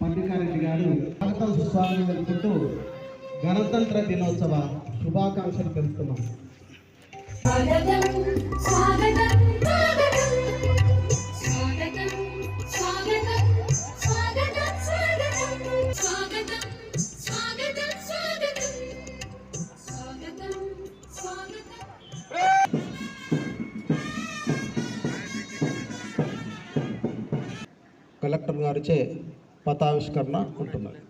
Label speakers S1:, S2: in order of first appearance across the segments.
S1: మల్లికారెడ్డి గారు గణతంత్ర స్వామి తెలుపుతూ గణతంత్ర దినోత్సవ శుభాకాంక్షలు తెలుపుతున్నాం. కలెక్టర్ గారిచే పతావిష్కరణ ఉంటున్నది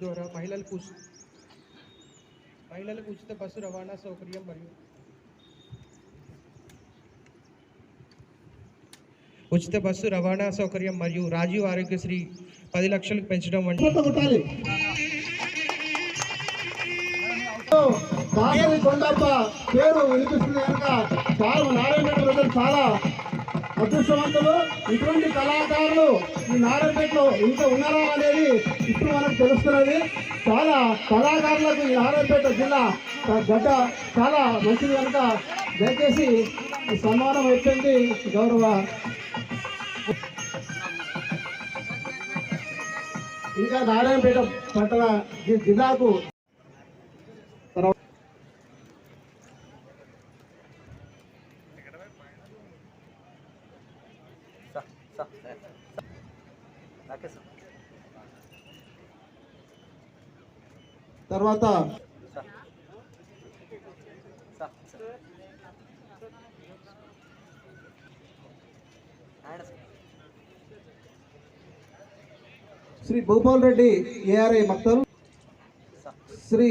S2: ద్వారా మహిళలకు మహిళలకు ఉచిత బస్సు రవాణా సౌకర్యం మరియు ఉచిత బస్సు రవాణా సౌకర్యం మరియు రాజీవ్ ఆరోగ్యశ్రీ పది లక్షలకు పెంచడం వంటి
S3: కొండప్ప పేరు వినిపిస్తుంది కనుక చాలా నారాయణపేట చాలా అదృష్టవంతులు ఇటువంటి కళాకారులు ఈ నారాయణపేటలో ఇంకా ఉన్నారా అనేది ఇప్పుడు మనకు తెలుస్తున్నది. చాలా కళాకారులకు ఈ నారాయణపేట జిల్లా గడ్డ చాలా మంచిది కనుక దయచేసి సన్మానం అయిపోయింది గౌరవ. ఇంకా నారాయణపేట పట్టణ జిల్లాకు తర్వాత తర్వాత శ్రీ భూపాల్ రెడ్డి ఏఆర్ఐ మక్తల్ శ్రీ